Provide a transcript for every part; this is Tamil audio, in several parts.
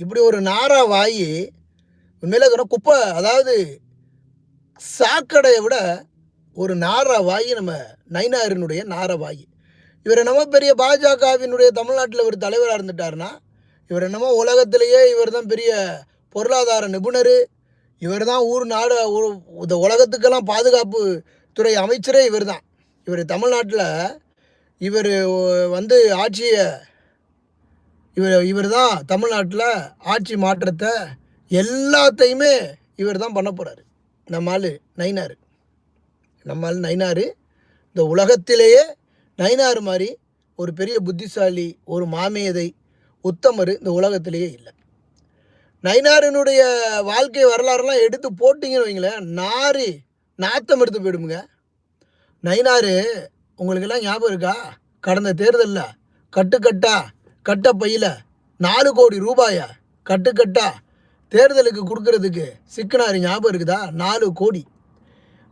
இப்படி ஒரு நாரா வாயி உண்மையிலே சொன்னால் குப்பை அதாவது சாக்கடையை விட ஒரு நாரா வாயி நம்ம நைனாரினுடைய நாரா வாயி. இவர் என்னமோ பெரிய பாஜகவினுடைய தமிழ்நாட்டில் ஒரு தலைவராக இருந்துட்டார்னா இவர் என்னமோ உலகத்திலேயே இவர் தான் பெரிய பொருளாதார நிபுணர் இவர் தான் ஊர் நாடு இந்த உலகத்துக்கெல்லாம் பாதுகாப்பு துறை அமைச்சரே இவர் தான். இவர் தமிழ்நாட்டில் இவர் வந்து ஆட்சியை இவர் இவர் தான் தமிழ்நாட்டில் ஆட்சி மாற்றத்தை எல்லாத்தையுமே இவர் தான் பண்ண போகிறாரு நம்ம ஆள் நைனார் நம்ம ஆள் நைனார் இந்த உலகத்திலேயே நைனார் மாதிரி ஒரு பெரிய புத்திசாலி ஒரு மாமேதை உத்தமர் இந்த உலகத்திலேயே இல்லை. நைனாரினுடைய வாழ்க்கை வரலாறுலாம் எடுத்து போட்டிங்கன்னு வைங்களேன் நாரி நாத்தம் எடுத்து போயிடுமுங்க. நைனாரு உங்களுக்கெல்லாம் ஞாபகம் இருக்கா? கடந்த தேர்தலில் கட்டுக்கட்டா கட்ட பையில் நாலு கோடி ரூபாயா கட்டுக்கட்டா தேர்தலுக்கு கொடுக்கறதுக்கு சிக்கனாரி ஞாபகம் இருக்குதா? நாலு கோடி.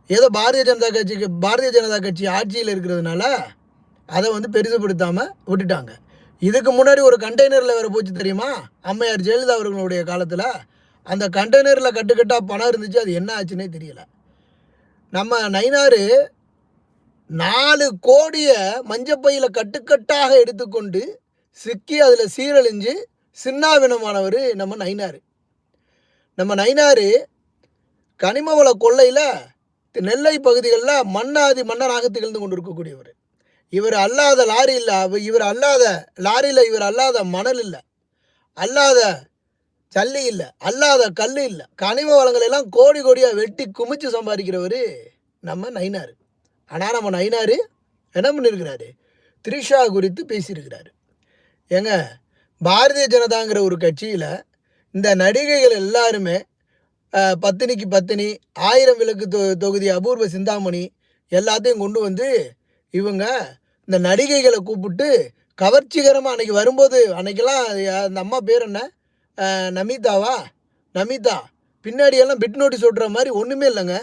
ஏதோ பாரதிய ஜனதா கட்சிக்கு பாரதிய ஜனதா கட்சி ஆட்சியில் இருக்கிறதுனால அதை வந்து பெருசுப்படுத்தாமல் விட்டுட்டாங்க. இதுக்கு முன்னாடி ஒரு கண்டெய்னரில் வேறு போச்சு தெரியுமா? அம்மையார் ஜெயலலிதா அவர்களுடைய காலத்தில் அந்த கண்டெய்னரில் கட்டுக்கட்டாக பணம் இருந்துச்சு அது என்ன ஆச்சுன்னே தெரியல. நம்ம நைனாரு நாலு கோடியை மஞ்சப்பையில் கட்டுக்கட்டாக எடுத்துக்கொண்டு சிக்கி அதில் சீரழிஞ்சு சின்னாவினமானவர் நம்ம நைனார் நம்ம நைனார் கனிமவள கொள்ளையில் நெல்லை பகுதிகளில் மன்னாதி மன்னராக திகழ்ந்து கொண்டு இருக்கக்கூடியவர் இவர் அல்லாத லாரி இல்லை இவர் அல்லாத லாரியில் இவர் அல்லாத மணல் இல்லை அல்லாத ஜல்லி இல்லை அல்லாத கல் இல்லை. கனிம வளங்கள் எல்லாம் கோடி கோடியாக வெட்டி குமிச்சு சம்பாதிக்கிறவர் நம்ம நைனார் ஆனால் நம்ம நைனார் என்ன பண்ணியிருக்கிறாரு த்ரிஷா குறித்து பேசியிருக்கிறாரு. ஏங்க பாரதிய ஜனதாங்கிற ஒரு கட்சியில் இந்த நடிகைகள் எல்லாருமே பத்தினிக்கு பத்தினி ஆயிரம் விளக்கு தொ தொகுதி அபூர்வ சிந்தாமணி எல்லாத்தையும் கொண்டு வந்து இவங்க இந்த நடிகைகளை கூப்பிட்டு கவர்ச்சிகரமாக அன்றைக்கி வரும்போது அன்னைக்கெல்லாம் அந்த அம்மா பேர் என்ன? நமிதாவா? நமிதா. பின்னாடியெல்லாம் பிட் நோட்டீஸ் ஓட்டுற மாதிரி ஒன்றுமே இல்லைங்க.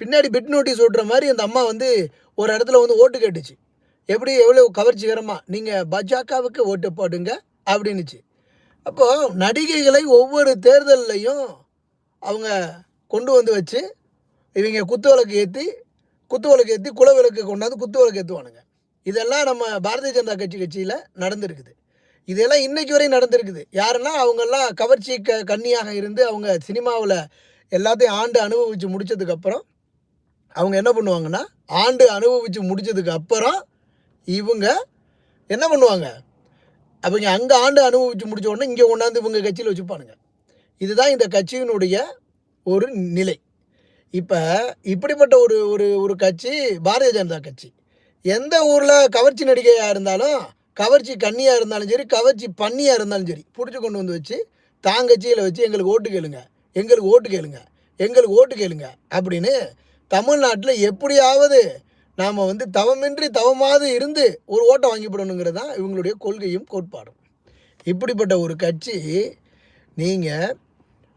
பின்னாடி பிட் நோட்டீஸ் ஓட்டுற மாதிரி அந்த அம்மா வந்து ஒரு இடத்துல வந்து ஓட்டு கேட்டுச்சு. எப்படி எவ்வளோ கவர்ச்சிகரமாக நீங்கள் பாஜகவுக்கு ஓட்டு போடுங்க அப்படின்னுச்சு. அப்போது நடிகைகளை ஒவ்வொரு தேர்தல்லையும் அவங்க கொண்டு வந்து வச்சு இவங்க குத்து விளக்கு ஏற்றி குத்து விளக்கு ஏற்றி குல விளக்கு கொண்டாந்து குத்து விளக்கு ஏற்றுவானுங்க இதெல்லாம் நம்ம பாரதிய ஜனதா கட்சி கட்சியில் நடந்திருக்குது. இதெல்லாம் இன்றைக்கு வரையும் நடந்திருக்குது. யாருன்னா அவங்கெல்லாம் கவர்ச்சி க கன்னியாக இருந்து அவங்க சினிமாவில் எல்லாத்தையும் ஆண்டு அனுபவித்து முடிச்சதுக்கப்புறம் அவங்க என்ன பண்ணுவாங்கன்னா ஆண்டு அனுபவித்து முடித்ததுக்கு அப்புறம் இவங்க என்ன பண்ணுவாங்க? அவங்க அங்கே ஆண்டு அனுபவித்து முடிச்ச உடனே இங்கே கொண்டாந்து இவங்க கட்சியில் வச்சுப்பானுங்க. இதுதான் இந்த கட்சியினுடைய ஒரு நிலை. இப்போ இப்படிப்பட்ட ஒரு ஒரு ஒரு கட்சி பாரதிய ஜனதா கட்சி. எந்த ஊரில் கவர்ச்சி நடிகையாக இருந்தாலும் கவர்ச்சி கன்னியாக இருந்தாலும் சரி கவர்ச்சி பன்னியாக இருந்தாலும் சரி பிடிச்சி கொண்டு வந்து வச்சு தாங்கட்சியில் வச்சு எங்களுக்கு ஓட்டு கேளுங்க எங்களுக்கு ஓட்டு கேளுங்க எங்களுக்கு ஓட்டு கேளுங்க அப்படின்னு தமிழ்நாட்டில் எப்படியாவது நாம் வந்து தவமின்றி தவமாவது இருந்து ஒரு ஓட்டை வாங்கிப்படணுங்கிறது தான் இவங்களுடைய கொள்கையும் கோட்பாடும். இப்படிப்பட்ட ஒரு கட்சி நீங்கள்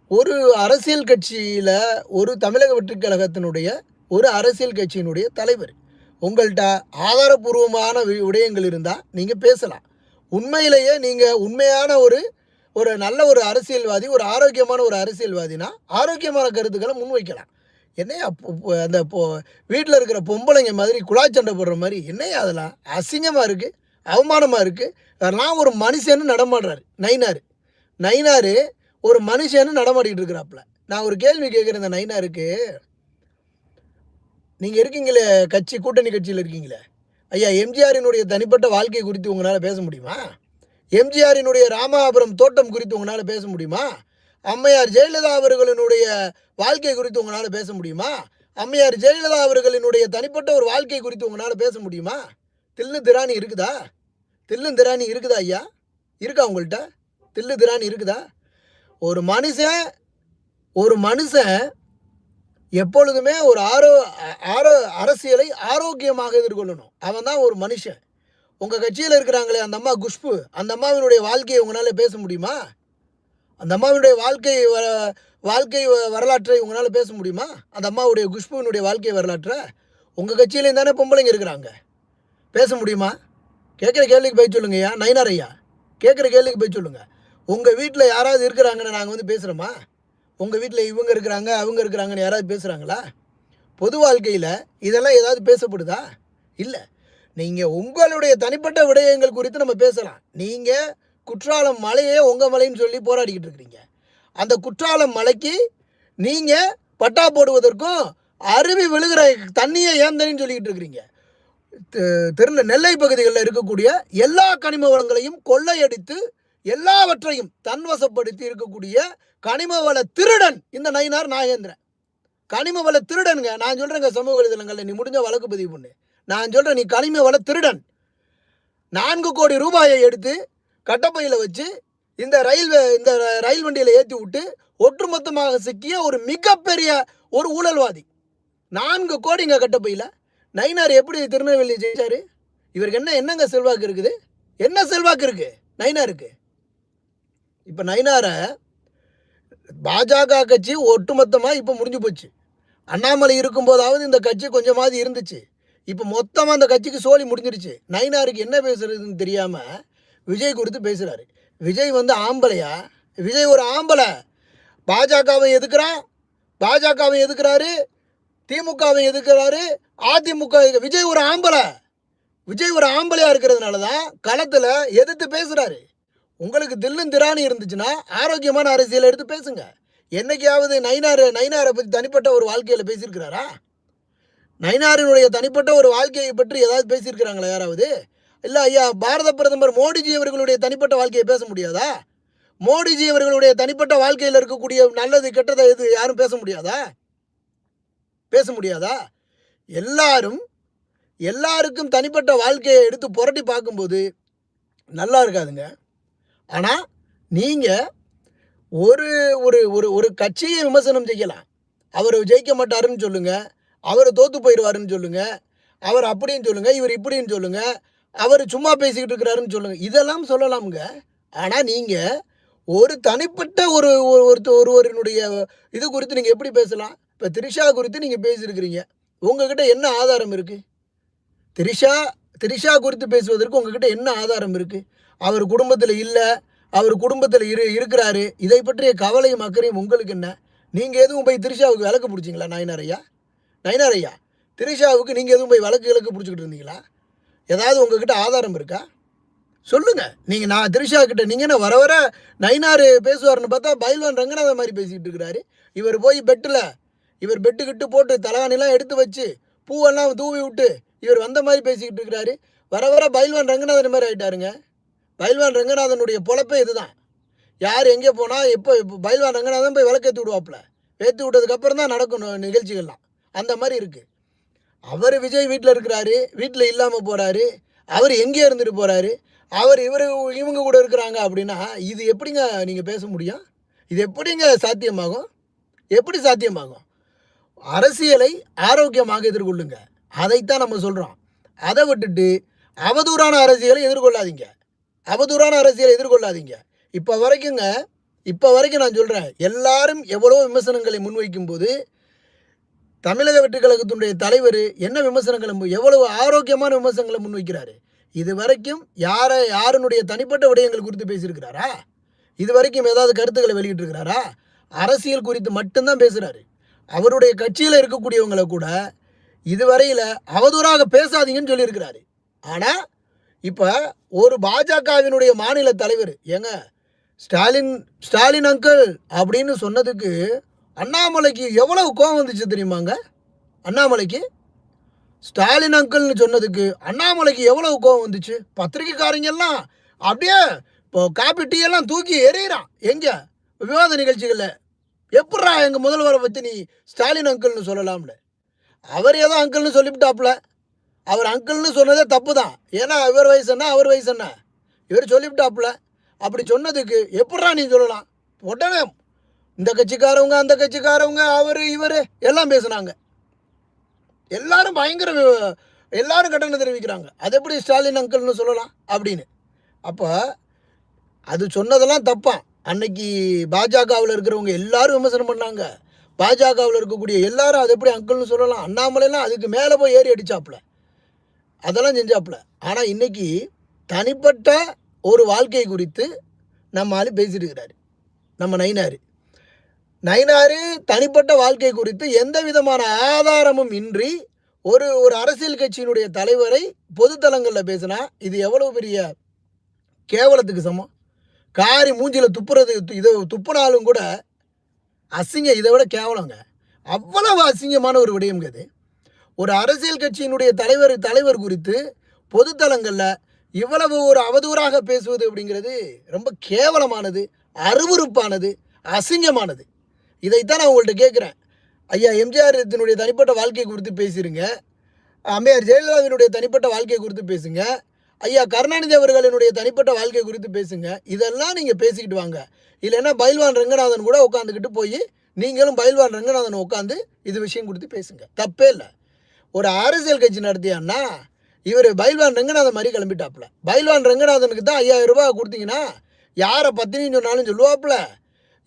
ஒரு அரசியல் கட்சியில் ஒரு தமிழக வெற்றிக் கழகத்தினுடைய ஒரு அரசியல் கட்சியினுடைய தலைவர் உங்கள்கிட்ட ஆதாரபூர்வமான வி- விடயங்கள் இருந்தால் நீங்கள் பேசலாம். உண்மையிலேயே நீங்கள் உண்மையான ஒரு ஒரு நல்ல ஒரு அரசியல்வாதி ஒரு ஆரோக்கியமான ஒரு அரசியல்வாதினா ஆரோக்கியமான கருத்துக்களை முன்வைக்கலாம். என்னையா அந்த இப்போ வீட்டில் இருக்கிற பொம்பளைங்க மாதிரி குழாச்சண்டை போடுற மாதிரி? என்னையா அதெல்லாம்? அசிங்கமாக இருக்குது அவமானமாக இருக்குது நான் ஒரு மனுஷன்னு நடமாடுறாரு. நைனார். நைனார் ஒரு மனுஷன்னு நடமாடிக்கிட்டு இருக்கிறாப்புல. நான் ஒரு கேள்வி கேட்குறேன் இந்த நைனாருக்கு. நீங்கள் இருக்கீங்களே கட்சி கூட்டணி கட்சியில் இருக்கீங்களே? ஐயா எம்ஜிஆரினுடைய தனிப்பட்ட வாழ்க்கை குறித்து உங்களால் பேச முடியுமா? எம்ஜிஆரினுடைய ராமாபுரம் தோட்டம் குறித்து உங்களால் பேச முடியுமா? அம்மையார் ஜெயலலிதா அவர்களினுடைய வாழ்க்கை குறித்து உங்களால் பேச முடியுமா? அம்மையார் ஜெயலலிதா அவர்களினுடைய தனிப்பட்ட ஒரு வாழ்க்கை குறித்து உங்களால் பேச முடியுமா? தில்லு திராணி இருக்குதா? தில்லு திராணி இருக்குதா ஐயா? இருக்கா உங்கள்கிட்ட தில்லு திராணி இருக்குதா? ஒரு மனுஷன் ஒரு மனுஷன் எப்பொழுதுமே ஒரு ஆரோ ஆரோ அரசியலை ஆரோக்கியமாக எதிர்கொள்ளணும். அவன் தான் ஒரு மனுஷன். உங்கள் கட்சியில் இருக்கிறாங்களே அந்த அம்மா குஷ்பு அந்த அம்மாவினுடைய வாழ்க்கையை உங்களால் பேச முடியுமா? அந்த அம்மாவினுடைய வாழ்க்கை வ வாழ்க்கை வ- வரலாற்றை உங்களால் பேச முடியுமா? அந்த அம்மாவுடைய குஷ்புவினுடைய வாழ்க்கை வரலாற்றை? உங்கள் கட்சியிலையும் தானே பொம்பளைங்க இருக்கிறாங்க. பேச முடியுமா? கேட்குற கேள்விக்கு போய் சொல்லுங்க ஐயா. நயினார் ஐயா கேட்குற கேள்விக்கு போய் சொல்லுங்கள் உங்கள் வீட்டில் யாராவது இருக்கிறாங்கன்னு நாங்கள் வந்து பேசுகிறோமா உங்கள் வீட்டில் இவங்க இருக்கிறாங்க அவங்க இருக்கிறாங்கன்னு யாராவது பேசுகிறாங்களா பொது வாழ்க்கையில் இதெல்லாம் ஏதாவது பேசப்படுதா? இல்லை. நீங்கள் உங்களுடைய தனிப்பட்ட விடயங்கள் குறித்து நம்ம பேசலாம். நீங்கள் குற்றாலம் மலையே உங்கள் மலைன்னு சொல்லி போராடிக்கிட்டு இருக்கிறீங்க. அந்த குற்றாலம் மலைக்கு நீங்கள் பட்டா போடுவதற்கும் அருவி விழுகிற தண்ணியை ஏன் தண்ணின்னு சொல்லிக்கிட்டு இருக்கிறீங்க. தி- திருநெ நெல்லை பகுதிகளில் இருக்கக்கூடிய எல்லா கனிம வளங்களையும் கொள்ளையடித்து எல்லாவற்றையும் தன்வசப்படுத்தி இருக்கக்கூடிய கனிம வள திருடன் இந்த நயினார் நாகேந்திரன். கனிம வள திருடனுங்க நான் சொல்கிறேங்க சமூக வலைதளங்களில் நீ முடிஞ்ச வழக்கு பதிவு பண்ணு. நான் சொல்கிறேன் நீ கனிம வள திருடன். நான்கு கோடி ரூபாயை எடுத்து கட்டப்பையில் வச்சு இந்த ரயில்வே இந்த ரயில் வண்டியில் ஏற்றி விட்டு ஒட்டுமொத்தமாக சிக்கிய ஒரு மிகப்பெரிய ஒரு ஊழல்வாதி. நான்கு கோடிங்க கட்டப்பையில். நயினார் எப்படி திருநெல்வேலி ஜெயிச்சார்? இவருக்கு என்ன என்னங்க செல்வாக்கு இருக்குது? என்ன செல்வாக்கு இருக்குது நயினாருக்கு? இப்போ நயினாரை பாஜக கட்சி ஒட்டுமொத்தமாக இப்போ முடிஞ்சு போச்சு. அண்ணாமலை இருக்கும்போதாவது இந்த கட்சி கொஞ்சமாவது இருந்துச்சு. இப்போ மொத்தமாக அந்த கட்சிக்கு சோலி முடிஞ்சிருச்சு. நயினாருக்கு என்ன பேசுறதுன்னு தெரியாமல் விஜய் குறித்து பேசுகிறாரு விஜய் வந்து ஆம்பளையா? விஜய் ஒரு ஆம்பளை. பாஜகவை எதுக்குறான்? பாஜகவை எதுக்குறாரு? திமுகவை எதுக்குறாரு? அதிமுக விஜய் ஒரு ஆம்பளை. விஜய் ஒரு ஆம்பளையாக இருக்கிறதுனால தான் களத்தில் எதிர்த்து பேசுகிறாரு உங்களுக்கு தில்லும் திராணி இருந்துச்சுன்னா ஆரோக்கியமான அரசியல் எடுத்து பேசுங்க. என்னைக்காவது நைனார் நைனாரை பற்றி தனிப்பட்ட ஒரு வாழ்க்கையில் பேசியிருக்கிறாரா? நைனாரினுடைய தனிப்பட்ட ஒரு வாழ்க்கையை பற்றி ஏதாவது பேசியிருக்கிறாங்களா யாராவது? இல்லை ஐயா பாரத பிரதமர் மோடிஜி அவர்களுடைய தனிப்பட்ட வாழ்க்கையை பேச முடியாதா? மோடிஜி அவர்களுடைய தனிப்பட்ட வாழ்க்கையில் இருக்கக்கூடிய நல்லது கெட்டதை எது யாரும் பேச முடியாதா? பேச முடியாதா? எல்லாரும் எல்லாருக்கும் தனிப்பட்ட வாழ்க்கையை எடுத்து புரட்டி பார்க்கும்போது நல்லா இருக்காதுங்க. ஆனால் நீங்கள் ஒரு ஒரு ஒரு ஒரு கட்சியை விமர்சனம் செய்யலாம். அவர் ஜெயிக்க மாட்டாருன்னு சொல்லுங்கள் அவர் தோற்று போயிடுவாருன்னு சொல்லுங்கள் அவர் அப்படின்னு சொல்லுங்கள் இவர் இப்படின்னு சொல்லுங்கள் அவர் சும்மா பேசிக்கிட்டு இருக்கிறாருன்னு சொல்லுங்கள் இதெல்லாம் சொல்லலாமுங்க. ஆனால் நீங்கள் ஒரு தனிப்பட்ட ஒரு ஒரு- ஒருத்த ஒருவரினுடைய இது குறித்து நீங்கள் எப்படி பேசலாம்? இப்போ திரிஷா குறித்து நீங்கள் பேசியிருக்கிறீங்க. உங்ககிட்ட என்ன ஆதாரம் இருக்குது திரிஷா திரிஷா குறித்து பேசுவதற்கு உங்ககிட்ட என்ன ஆதாரம் இருக்குது அவர் குடும்பத்தில் இல்லை அவர் குடும்பத்தில் இரு இருக்கிறாரு. இதை பற்றிய கவலையும் அக்கறையும் உங்களுக்கு என்ன? நீங்கள் எதுவும் போய் திரிஷாவுக்கு விளக்கு பிடிச்சிங்களா நயனாரையா நயனாரையா நயனார் திரிஷாவுக்கு நீங்கள் எதுவும் போய் விளக்கு விளக்கு பிடிச்சிக்கிட்டு இருந்தீங்களா? ஏதாவது உங்ககிட்ட ஆதாரம் இருக்கா? சொல்லுங்கள் நீங்கள் நான் திரிஷா கிட்ட நீங்கள் என்ன வர வர நைனார் பேசுவார்னு பார்த்தா பைல்வான் ரங்கநாதன் மாதிரி பேசிக்கிட்டு இருக்கிறாரு. இவர் போய் பெட்டில் இவர் பெட்டு கிட்டு போட்டு தலகாணிலாம் எடுத்து வச்சு பூவெல்லாம் தூவி விட்டு இவர் வந்த மாதிரி பேசிக்கிட்டு இருக்கிறாரு. வர வர பைல்வான் ரங்கநாதன் மாதிரி ஆகிட்டாருங்க பைல்வான் ரங்கநாதனுடைய பொழப்பே இதுதான். யார் எங்கே போனால் எப்போ இப்போ பைல்வான் ரங்கநாதன் போய் விளக்கேற்றி விடுவாப்புல. ஏற்றி விட்டதுக்கப்புறம் தான் நடக்கும் நிகழ்ச்சிகள்லாம். அந்த மாதிரி இருக்குது அவர் விஜய் வீட்டில் இருக்கிறாரு வீட்டில் இல்லாமல் போகிறாரு அவர் எங்கே இருந்துட்டு போகிறாரு அவர் இவர் இவங்க கூட இருக்கிறாங்க அப்படின்னா இது எப்படிங்க நீங்கள் பேச முடியும்? இது எப்படிங்க சாத்தியமாகும்? எப்படி சாத்தியமாகும்? அரசியலை ஆரோக்கியமாக எதிர்கொள்ளுங்க. அதைத்தான் நம்ம சொல்கிறோம் அதை விட்டுட்டு அவதூறான அரசியலை எதிர்கொள்ளாதீங்க. அவதூறான அரசியலை எதிர்கொள்ளாதீங்க. இப்போ வரைக்குங்க இப்போ வரைக்கும் நான் சொல்கிறேன் எல்லாரும் எவ்வளோ விமர்சனங்களை முன்வைக்கும் போது தமிழக வெற்றி கழகத்தினுடைய தலைவர் என்ன விமர்சனங்களை எவ்வளவு ஆரோக்கியமான விமர்சனங்களை முன்வைக்கிறாரு? இது வரைக்கும் யாரை யாருனுடைய தனிப்பட்ட விடயங்கள் குறித்து பேசியிருக்கிறாரா? இது வரைக்கும் ஏதாவது கருத்துக்களை வெளியிட்டிருக்கிறாரா? அரசியல் குறித்து மட்டும்தான் பேசுகிறாரு அவருடைய கட்சியில் இருக்கக்கூடியவங்களை கூட இதுவரையில் அவதூறாக பேசாதீங்கன்னு சொல்லியிருக்கிறாரு. ஆனால் இப்போ ஒரு பாஜகவினுடைய மாநில தலைவர் ஏங்க ஸ்டாலின் ஸ்டாலின் அங்கிள் அப்படின்னு சொன்னதுக்கு அண்ணாமலைக்கு எவ்வளவு கோவம் வந்துச்சு தெரியுமாங்க? அண்ணாமலைக்கு? ஸ்டாலின் அங்கிள்னு சொன்னதுக்கு அண்ணாமலைக்கு எவ்வளவு கோவம் வந்துச்சு? பத்திரிக்கைக்காரங்கெல்லாம் அப்படியே இப்போ காப்பி டீ எல்லாம் தூக்கி எறிகிறான். எங்கே? விவாத நிகழ்ச்சிகளில். எப்பட்றா எங்கள் முதல்வரை பற்றி நீ ஸ்டாலின் அங்கிள்னு சொல்லலாம்ல அவர் ஏதோ அங்கிள்னு சொல்லிவிட்டாப்புல. அவர் அங்கிள்னு சொன்னதே தப்பு தான் ஏன்னா இவர் வயசு என்ன அவர் வயசு என்ன? இவர் சொல்லிவிட்டாப்புல. அப்படி சொன்னதுக்கு எப்பட்றா நீ சொல்லலாம்? உடனே இந்த கட்சிக்காரவங்க அந்த கட்சிக்காரவங்க அவர் இவர் எல்லாம் பேசுனாங்க. எல்லாரும் பயங்கர வி- எல்லாரும் கட்டணம் தெரிவிக்கிறாங்க. அது எப்படி ஸ்டாலின் அங்கிள்னு சொல்லலாம்? அப்படின்னு. அப்போ அது சொன்னதெல்லாம் தப்பான் அன்னைக்கு பாஜகவில் இருக்கிறவங்க எல்லாரும் விமர்சனம் பண்ணாங்க. பாஜகவில் இருக்கக்கூடிய எல்லாரும் அது எப்படி அங்கிள்னு சொல்லலாம்? அண்ணாமலைலாம் அதுக்கு மேலே போய் ஏறி அடிச்சாப்புல. அதெல்லாம் செஞ்சாப்புல. ஆனால் இன்றைக்கி தனிப்பட்ட ஒரு வாழ்க்கை குறித்து நம்ம ஆள் பேசிட்டு இருக்கிறாரு. நம்ம நயினார். நயினார் தனிப்பட்ட வாழ்க்கை குறித்து எந்த விதமான ஆதாரமும் இன்றி ஒரு ஒரு அரசியல் கட்சியினுடைய தலைவரை பொதுத்தலங்களில் பேசினா இது எவ்வளோ பெரிய கேவலத்துக்கு சமம்? காரி மூஞ்சியில் துப்புறது இதை துப்புனாலும் கூட அசிங்கம் இதை விட கேவலங்க. அவ்வளவு அசிங்கமான ஒரு விடயம்ங்க அது ஒரு அரசியல் கட்சியினுடைய தலைவர் தலைவர் குறித்து பொதுத்தலங்களில் இவ்வளவு ஒரு அவதூறாக பேசுவது அப்படிங்கிறது ரொம்ப கேவலமானது அருவருப்பானது அசிங்கமானது. இதைத்தான் நான் உங்கள்கிட்ட கேட்குறேன். ஐயா எம்ஜிஆர் இதனுடைய தனிப்பட்ட வாழ்க்கை குறித்து பேசிடுங்க அம்மையார் ஜெயலலிதாவினுடைய தனிப்பட்ட வாழ்க்கை குறித்து பேசுங்க. ஐயா கருணாநிதி அவர்களினுடைய தனிப்பட்ட வாழ்க்கை குறித்து பேசுங்க. இதெல்லாம் நீங்கள் பேசிக்கிட்டு வாங்க. இல்லைன்னா பயில்வான் ரங்கநாதன் கூட உட்காந்துக்கிட்டு போய் நீங்களும் பயில்வான் ரங்கநாதன் உட்காந்து இது விஷயம் கொடுத்து பேசுங்க. தப்பே இல்லை. ஒரு அரசியல் கட்சி நடத்தியான்னா இவர் பயில்வான் ரங்கநாதன் மாதிரி கிளம்பிட்டாப்புல. பயில்வான் ரங்கநாதனுக்கு தான் ஐயாயிரம் ரூபாய் கொடுத்தீங்கன்னா யாரை பத்தினின்னு சொன்னாலும் சொல்லுவாப்புல.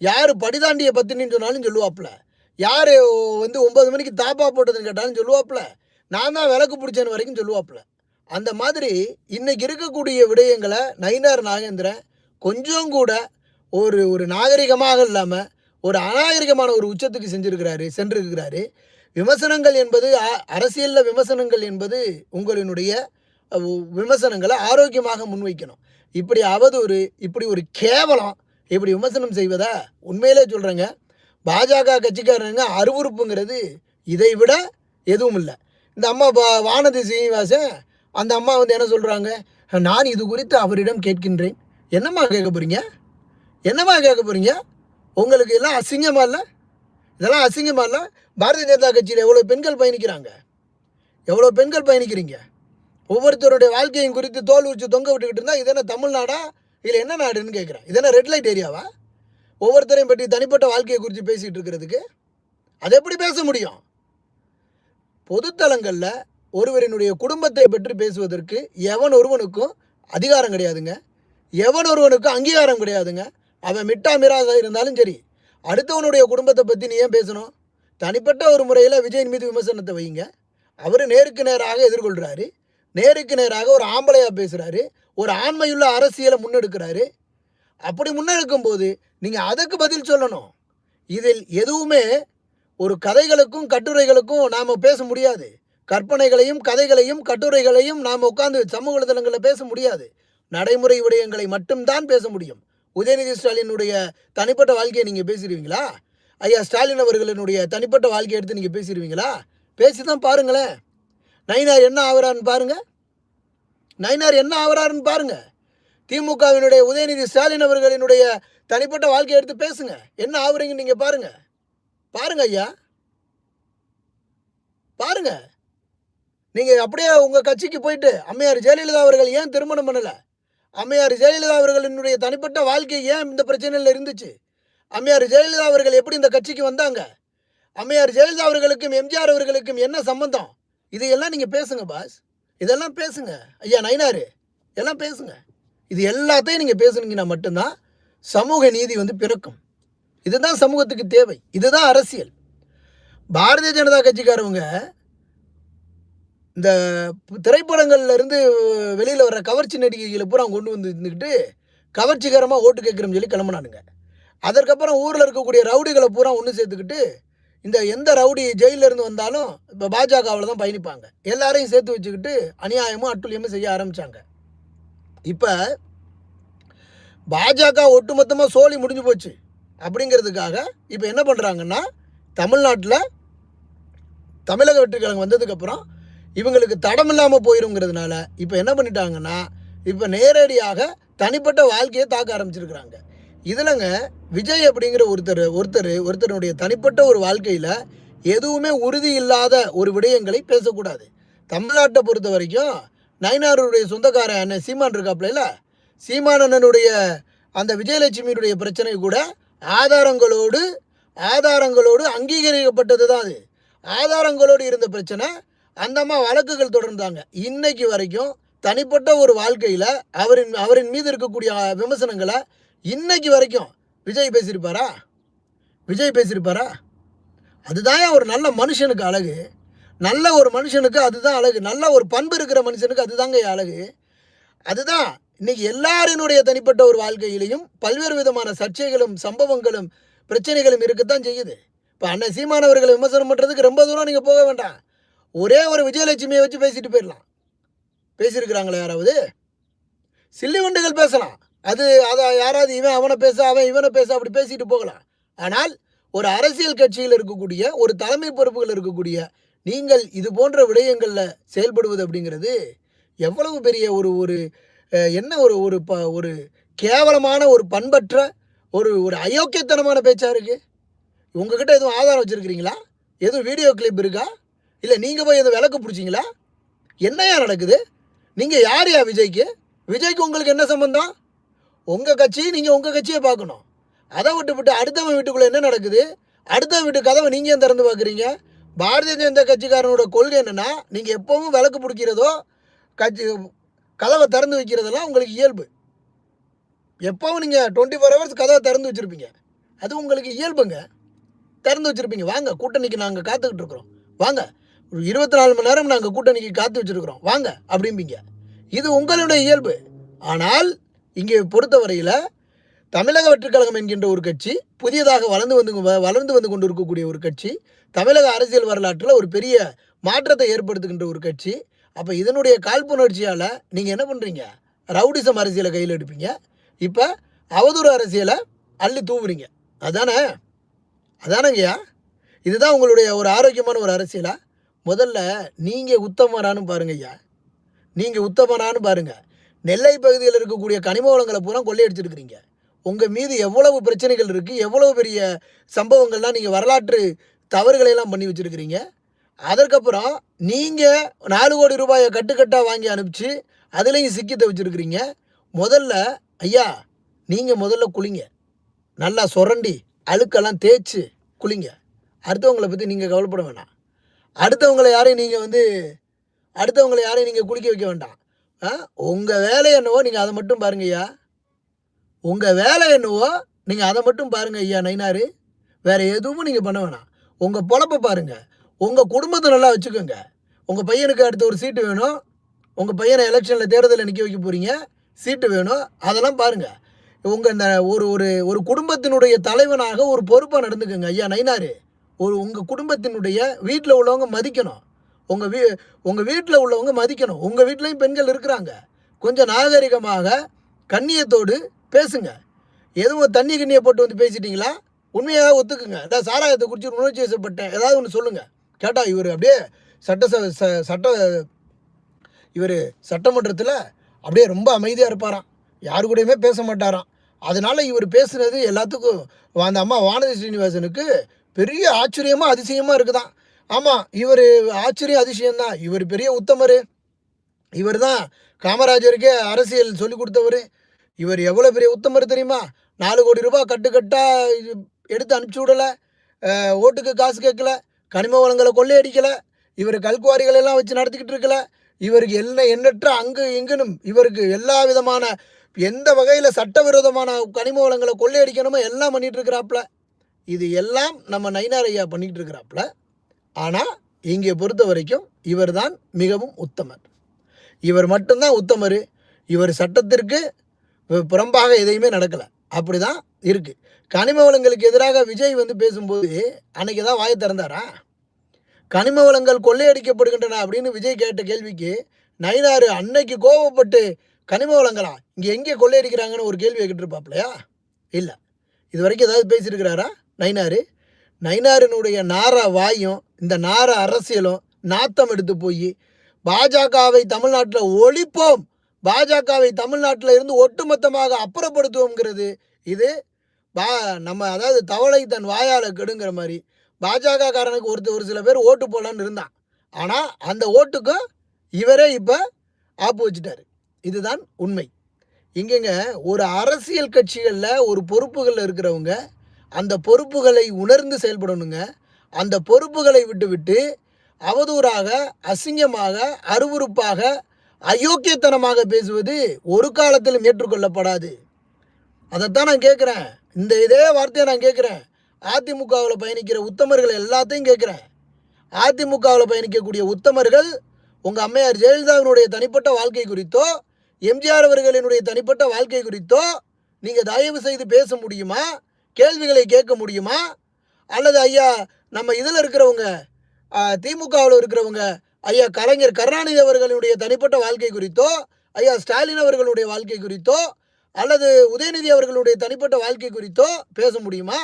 யார் படிதாண்டிய பத்தினின்னு சொன்னாலும் சொல்லுவாப்புல. யார் வந்து ஒன்பது மணிக்கு தாப்பா போட்டதுன்னு கேட்டாலும் சொல்லுவாப்புல. நான் தான் விளக்கு பிடிச்சேன்னு வரைக்கும் சொல்லுவாப்புல. அந்த மாதிரி இன்னைக்கு இருக்கக்கூடிய விடயங்களை நயினார் நாகேந்திரன் கொஞ்சம் கூட ஒரு ஒரு நாகரிகமாக இல்லாமல் ஒரு அநாகரிகமான ஒரு உச்சத்துக்கு செஞ்சுருக்கிறாரு சென்றிருக்கிறாரு. விமர்சனங்கள் என்பது அ- விமர்சனங்கள் என்பது உங்களினுடைய விமர்சனங்களை ஆரோக்கியமாக முன்வைக்கணும். இப்படி அவதூறு இப்படி ஒரு கேவலம் இப்படி விமர்சனம் செய்வதா? உண்மையிலே சொல்கிறேங்க பாஜக கட்சிக்காரங்க அருவறுப்புங்கிறது இதை விட எதுவும் இல்லை. இந்த அம்மா பா வானதி சீனிவாசன் அந்த அம்மா வந்து என்ன சொல்கிறாங்க நான் இது குறித்து அவரிடம் கேட்கின்றேன். என்னம்மா கேட்க போகிறீங்க என்னம்மா கேட்க போகிறீங்க உங்களுக்கு எல்லாம் அசிங்கமாக இல்லை? இதெல்லாம் அசிங்கமாக இல்லை? பாரதிய ஜனதா கட்சியில் எவ்வளோ பெண்கள் பயணிக்கிறாங்க? எவ்வளோ பெண்கள் பயணிக்கிறீங்க? ஒவ்வொருத்தருடைய வாழ்க்கையும் குறித்து தோல் உரிச்சு தொங்க விட்டுக்கிட்டு இருந்தால் இது என்ன தமிழ்நாடா? இதில் என்ன நாடுன்னு கேட்குறேன் இது என்ன ரெட் லைட் ஏரியாவா ஒவ்வொருத்தரையும் பற்றி தனிப்பட்ட வாழ்க்கையை குறித்து பேசிகிட்டு இருக்கிறதுக்கு அது எப்படி பேச முடியும்? பொதுத்தலங்களில் ஒருவரினுடைய குடும்பத்தை பற்றி பேசுவதற்கு எவன் ஒருவனுக்கும் அதிகாரம் கிடையாதுங்க. எவன் ஒருவனுக்கும் அங்கீகாரம் கிடையாதுங்க. அவன் மிட்டா மிராக இருந்தாலும் சரி அடுத்தவனுடைய குடும்பத்தை பற்றி நீ ஏன் பேசணும்? தனிப்பட்ட ஒரு முறையில் விஜயின் மீது விமர்சனத்தை வைங்க. அவர் நேருக்கு நேராக எதிர்கொள்கிறாரு நேருக்கு நேராக ஒரு ஆம்பளையாக பேசுகிறாரு ஒரு ஆண்மையுள்ள அரசியலை முன்னெடுக்கிறாரு. அப்படி முன்னெடுக்கும் போது நீங்கள் அதுக்கு பதில் சொல்லணும். இதில் எதுவுமே ஒரு கதைகளுக்கும் கட்டுரைகளுக்கும் நாம் பேச முடியாது. கற்பனைகளையும் கதைகளையும் கட்டுரைகளையும் நாம் உட்காந்து சமூக வலைதளங்களில் பேச முடியாது. நடைமுறை விடயங்களை மட்டும்தான் பேச முடியும். உதயநிதி ஸ்டாலினுடைய தனிப்பட்ட வாழ்க்கையை நீங்கள் பேசிடுவீங்களா? ஐயா ஸ்டாலின் அவர்களினுடைய தனிப்பட்ட வாழ்க்கையை எடுத்து நீங்கள் பேசிடுவீங்களா? பேசி தான் பாருங்களேன். நயினார் என்ன ஆகிறான்னு பாருங்கள் நயினார் என்ன ஆகிறாருன்னு பாருங்க. திமுகவினுடைய உதயநிதி ஸ்டாலின் அவர்களினுடைய தனிப்பட்ட வாழ்க்கையை எடுத்து பேசுங்க. என்ன ஆகுறீங்கன்னு நீங்கள் பாருங்க. பாருங்க ஐயா. பாருங்க. நீங்கள் அப்படியே உங்கள் கட்சிக்கு போயிட்டு அம்மையார் ஜெயலலிதா அவர்கள் ஏன் திருமணம் பண்ணலை? அம்மையார் ஜெயலலிதா அவர்களினுடைய தனிப்பட்ட வாழ்க்கை ஏன் இந்த பிரச்சனையில் இருந்துச்சு? அம்மையார் ஜெயலலிதா அவர்கள் எப்படி இந்த கட்சிக்கு வந்தாங்க? அம்மையார் ஜெயலலிதா அவர்களுக்கும் எம்ஜிஆர் அவர்களுக்கும் என்ன சம்பந்தம்? இதையெல்லாம் நீங்கள் பேசுங்க பாஸ். இதெல்லாம் பேசுங்க. ஐயா நயினாரு எல்லாம் பேசுங்க. இது எல்லாத்தையும் நீங்கள் பேசுனீங்கன்னா மட்டும்தான் சமூக நீதி வந்து பிறக்கும். இதுதான் சமூகத்துக்கு தேவை. இதுதான் அரசியல். பாரதிய ஜனதா கட்சிக்காரவங்க இந்த திரைப்படங்கள்லேருந்து வெளியில் வர கவர்ச்சி நடிகைகளை பூரா கொண்டு வந்து இருந்துக்கிட்டு கவர்ச்சிகரமாக ஓட்டு கேட்குறோம்னு சொல்லி கிளம்புனானுங்க. அதற்கப்புறம் ஊரில் இருக்கக்கூடிய ரவுடிகளை பூரா ஒன்று சேர்த்துக்கிட்டு இந்த எந்த ரவுடி ஜெயிலிருந்து இருந்து வந்தாலும் இப்போ பாஜகவில் தான் பயணிப்பாங்க. எல்லாரையும் சேர்த்து வச்சுக்கிட்டு அநியாயமும் அட்டுழியமும் செய்ய ஆரம்பித்தாங்க இப்போ பாஜக ஒட்டுமொத்தமாக சோழி முடிஞ்சு போச்சு. அப்படிங்கிறதுக்காக இப்போ என்ன பண்ணுறாங்கன்னா தமிழ்நாட்டில் தமிழக வெற்றிக்கிழங்கு வந்ததுக்கப்புறம் இவங்களுக்கு தடம் இல்லாமல் போயிருங்கிறதுனால இப்போ என்ன பண்ணிட்டாங்கன்னா இப்போ நேரடியாக தனிப்பட்ட வாழ்க்கையை தாக்க ஆரம்பிச்சிருக்கிறாங்க. இதுலங்க விஜய் அப்படிங்கிற ஒருத்தர் ஒருத்தர் ஒருத்தருடைய தனிப்பட்ட ஒரு வாழ்க்கையில் எதுவுமே உறுதி இல்லாத ஒரு விடயங்களை பேசக்கூடாது. தமிழ்நாட்டை பொறுத்த வரைக்கும் நயனாருடைய சொந்தக்கார அண்ணன் சீமான் இருக்காப்புல சீமான் அண்ணனுடைய அந்த விஜயலட்சுமியினுடைய பிரச்சனை கூட ஆதாரங்களோடு ஆதாரங்களோடு அங்கீகரிக்கப்பட்டது தான் அது. ஆதாரங்களோடு இருந்த பிரச்சனை அந்த அம்மா வழக்குகள் தொடர்ந்தாங்க. இன்னைக்கு வரைக்கும் தனிப்பட்ட ஒரு வாழ்க்கையில் அவரின் அவரின் மீது இருக்கக்கூடிய விமர்சனங்களை இன்னைக்கு வரைக்கும் விஜய் பேசியிருப்பாரா? விஜய் பேசியிருப்பாரா? அதுதான் ஒரு நல்ல மனுஷனுக்கு அழகு. நல்ல ஒரு மனுஷனுக்கு அதுதான் அழகு. நல்ல ஒரு பண்பு இருக்கிற மனுஷனுக்கு அதுதாங்க அழகு. அதுதான் இன்னைக்கு எல்லாரினுடைய தனிப்பட்ட ஒரு வாழ்க்கையிலையும் பல்வேறு விதமான சர்ச்சைகளும் சம்பவங்களும் பிரச்சனைகளும் இருக்கத்தான் செய்யுது. இப்போ அண்ணன் சீமானவர்களை விமர்சனம் பண்ணுறதுக்கு ரொம்ப தூரம் நீங்கள் போக வேண்டாம். ஒரே ஒரு விஜயலட்சுமியை வச்சு பேசிட்டு போயிடலாம். பேசியிருக்கிறாங்களே யாராவது? சில்லிவண்டுகள் பேசலாம். அது அதை யாராவது இவன் அவனை பேச அவன் இவனை பேச அப்படி பேசிட்டு போகலாம். ஆனால் ஒரு அரசியல் கட்சியில் இருக்கக்கூடிய ஒரு தலைமை பொறுப்புகள் இருக்கக்கூடிய நீங்கள் இது போன்ற விடயங்களில் செயல்படுவது அப்படிங்கிறது எவ்வளவு பெரிய ஒரு ஒரு என்ன ஒரு ஒரு ப ஒரு கேவலமான ஒரு பண்பற்ற ஒரு ஒரு அயோக்கியத்தனமான பேச்சாக இருக்குது உங்ககிட்ட எதுவும் ஆதாரம் வச்சுருக்கிறீங்களா? எதுவும் வீடியோ கிளிப் இருக்கா? இல்லை நீங்கள் போய் எதுவும் விளக்கு பிடிச்சிங்களா? என்னையா நடக்குது? நீங்கள் யார் யா விஜய்க்கு? விஜய்க்கு உங்களுக்கு என்ன சம்மந்தம் உங்கள் கட்சி நீங்கள் உங்கள் கட்சியை பார்க்கணும். அதை விட்டு விட்டு அடுத்தவன் வீட்டுக்குள்ளே என்ன நடக்குது? அடுத்த வீட்டு கதவை நீங்கள் ஏன் திறந்து பார்க்குறீங்க? பாரதிய ஜனதா கட்சிக்காரனோட கொள்கை என்னென்னா நீங்கள் எப்போவும் விளக்கு பிடிக்கிறதோ கட்சி கதவை திறந்து வைக்கிறதெல்லாம் உங்களுக்கு இயல்பு. எப்போவும் நீங்கள் டுவெண்ட்டி ஃபோர் ஹவர்ஸ் கதவை திறந்து வச்சுருப்பீங்க. அது உங்களுக்கு இயல்புங்க. திறந்து வச்சுருப்பீங்க. வாங்க கூட்டணிக்கு நாங்கள் காத்துக்கிட்டு இருக்கிறோம். வாங்க ஒரு இருபத்தி நாலு மணி நேரம் நாங்கள் கூட்டணிக்கு காத்து வச்சுருக்குறோம். வாங்க அப்படிம்பீங்க. இது உங்களுடைய இயல்பு. ஆனால் இங்கே பொறுத்தவரையில் தமிழக வெற்றிக்கழகம் என்கின்ற ஒரு கட்சி புதியதாக வளர்ந்து வந்து வ- வளர்ந்து வந்து கொண்டு இருக்கக்கூடிய ஒரு கட்சி தமிழக அரசியல் வரலாற்றில் ஒரு பெரிய மாற்றத்தை ஏற்படுத்துகின்ற ஒரு கட்சி. அப்போ இதனுடைய காழ்ப்புணர்ச்சியால் நீங்கள் என்ன பண்ணுறீங்க ரவுடிசம் அரசியலை கையில் எடுப்பீங்க. இப்போ அவதூறு அரசியலை அள்ளி தூவுறீங்க. அதானே? அதானங்கய்யா? இதுதான் உங்களுடைய ஒரு ஆரோக்கியமான ஒரு அரசியலா? முதல்ல நீங்கள் உத்தமரானு பாருங்க ஐயா நீங்கள் உத்தமரானு பாருங்கள் நெல்லை பகுதியில் இருக்கக்கூடிய கனிம வளங்களை பூரா கொள்ளையடிச்சிருக்கிறீங்க. உங்கள் மீது எவ்வளவு பிரச்சனைகள் இருக்குது எவ்வளவு பெரிய சம்பவங்கள்லாம் நீங்கள் வரலாற்று தவறுகளை எல்லாம் பண்ணி வச்சுருக்கிறீங்க. அதற்கப்புறம் நீங்கள் நாலு கோடி ரூபாயை கட்டுக்கட்டாக வாங்கி அனுப்பிச்சு அதுலேயும் சிக்கி தவிச்சிருக்கிறீங்க முதல்ல ஐயா நீங்கள் முதல்ல குளிங்க. நல்லா சுரண்டி அழுக்கெல்லாம் தேய்ச்சி குளிங்க. அடுத்தவங்களை பற்றி நீங்கள் கவலைப்பட வேண்டாம் அடுத்தவங்களை யாரையும் நீங்கள் வந்து அடுத்தவங்களை யாரையும் நீங்கள் குளிக்க வைக்க வேண்டாம். உங்கள் வேலை என்னவோ நீங்கள் அதை மட்டும் பாருங்க ஐயா. உங்கள் வேலை என்னவோ நீங்கள் அதை மட்டும் பாருங்க ஐயா நைனாரு. வேறு எதுவும் நீங்கள் பண்ண வேணாம். உங்கள் பொழப்ப பாருங்க. உங்கள் குடும்பத்தை நல்லா வச்சுக்கோங்க. உங்கள் பையனுக்கு அடுத்து ஒரு சீட்டு வேணும். உங்கள் பையனை எலெக்ஷனில் தேர்தலில் நிற்க வைக்க போகிறீங்க சீட்டு வேணும். அதெல்லாம் பாருங்கள் உங்கள் இந்த ஒரு ஒரு ஒரு குடும்பத்தினுடைய தலைவனாக ஒரு பொறுப்பாக நடந்துக்கோங்க ஐயா நைனாரு. ஒரு உங்கள் குடும்பத்தினுடைய வீட்டில் உள்ளவங்க மதிக்கணும். உங்கள் வீ உங்கள் வீட்டில் உள்ளவங்க மதிக்கணும். உங்கள் வீட்லேயும் பெண்கள் இருக்கிறாங்க. கொஞ்சம் நாகரிகமாக கண்ணியத்தோடு பேசுங்க. எதுவும் தண்ணி கண்ணியை போட்டு வந்து பேசிட்டீங்களா? உண்மையாக ஒத்துக்குங்க. ஏதாவது சாராயத்தை குடிச்சு உணர்ச்சி வசப்பட்டேன். ஏதாவது ஒன்று சொல்லுங்கள் கேட்டால் இவர் அப்படியே சட்ட ச- ச- சட்ட இவர் சட்டமன்றத்தில் அப்படியே ரொம்ப அமைதியாக இருப்பாராம். யாரு கூடயுமே பேச மாட்டாராம். அதனால் இவர் பேசுனது எல்லாத்துக்கும் அந்த அம்மா வானதி ஸ்ரீனிவாசனுக்கு பெரிய ஆச்சரியமாக அதிசயமாக இருக்குதான் ஆமாம் இவர் ஆச்சரியம் அதிசயம்தான். இவர் பெரிய உத்தமர். இவர் தான் காமராஜருக்கே அரசியல் சொல்லிக் கொடுத்தவர். இவர் எவ்வளோ பெரிய உத்தமர் தெரியுமா? நாலு கோடி ரூபாய் கட்டுக்கட்டாக இது எடுத்து அனுப்பிச்சி விடலை. ஓட்டுக்கு காசு கேட்கல. கனிம வளங்களை கொள்ளையடிக்கலை. இவர் கல்குவாரிகள் எல்லாம் வச்சு நடத்திக்கிட்டு இருக்கல. இவருக்கு என்ன எண்ணற்ற அங்கு இங்கனும் இவருக்கு எல்லா விதமான எந்த வகையில் சட்டவிரோதமான கனிம வளங்களை கொள்ளையடிக்கணுமோ எல்லாம் பண்ணிகிட்டு இருக்கிறாப்புல. இது எல்லாம் நம்ம நயினார் ஐயா பண்ணிக்கிட்டு இருக்கிறாப்புல. ஆனால் இங்கே பொறுத்த வரைக்கும் இவர் தான் மிகவும் உத்தமர். இவர் மட்டும்தான் உத்தமர். இவர் சட்டத்திற்கு புறம்பாக எதையுமே நடக்கலை. அப்படி தான் இருக்குது கனிம வளங்களுக்கு எதிராக விஜய் வந்து பேசும்போது அன்னைக்கு தான் வாயை திறந்தாரா? கனிம வளங்கள் கொள்ளையடிக்கப்படுகின்றன அப்படின்னு விஜய் கேட்ட கேள்விக்கு நயினாறு அன்னைக்கு கோவப்பட்டு கனிம வளங்களா? இங்கே எங்கே கொள்ளையடிக்கிறாங்கன்னு ஒரு கேள்வி கேட்டிருப்பாப்லையா? இல்லை. இது வரைக்கும் ஏதாவது பேசியிருக்கிறாரா நயினார் நயினாரினுடைய நார வாயும் இந்த நார அரசியலும் நாத்தம் எடுத்து போய் பாஜகவை தமிழ்நாட்டில் ஒழிப்போம் பாஜகவை தமிழ்நாட்டில் இருந்து ஒட்டுமொத்தமாக அப்புறப்படுத்துவோங்கிறது இது பா நம்ம அதாவது தவளை தன் வாயால் கெடுங்கிற மாதிரி பாஜக காரனுக்கு ஒருத்தர் ஒரு சில பேர் ஓட்டு போடலான்னு இருந்தான். ஆனால் அந்த ஓட்டுக்கும் இவரே இப்போ ஆப்பு வச்சுட்டார். இதுதான் உண்மை. இங்கேங்க ஒரு அரசியல் கட்சிகளில் ஒரு பொறுப்புகளில் இருக்கிறவங்க அந்த பொறுப்புகளை உணர்ந்து செயல்படணுங்க. அந்த பொறுப்புகளை விட்டுவிட்டு அவதூறாக அசிங்கமாக அருவருப்பாக அயோக்கியத்தனமாக பேசுவது ஒரு காலத்திலும் ஏற்றுக்கொள்ளப்படாது. அதைத்தான் நான் கேட்குறேன். இந்த இதே வார்த்தையை நான் கேட்குறேன். அதிமுகவில் பயணிக்கிற உத்தமர்கள் எல்லாத்தையும் கேட்குறேன். அதிமுகவில் பயணிக்கக்கூடிய உத்தமர்கள் உங்கள் அம்மையார் ஜெயலலிதாவினுடைய தனிப்பட்ட வாழ்க்கை குறித்தோ எம்ஜிஆர் அவர்களினுடைய தனிப்பட்ட வாழ்க்கை குறித்தோ நீங்கள் தயவு செய்து பேச முடியுமா? கேள்விகளை கேட்க முடியுமா? அல்லது ஐயா நம்ம இதில் இருக்கிறவங்க திமுகவில் இருக்கிறவங்க ஐயா கலைஞர் கருணாநிதி அவர்களுடைய தனிப்பட்ட வாழ்க்கை குறித்தோ ஐயா ஸ்டாலின் அவர்களுடைய வாழ்க்கை குறித்தோ அல்லது உதயநிதி அவர்களுடைய தனிப்பட்ட வாழ்க்கை குறித்தோ பேச முடியுமா?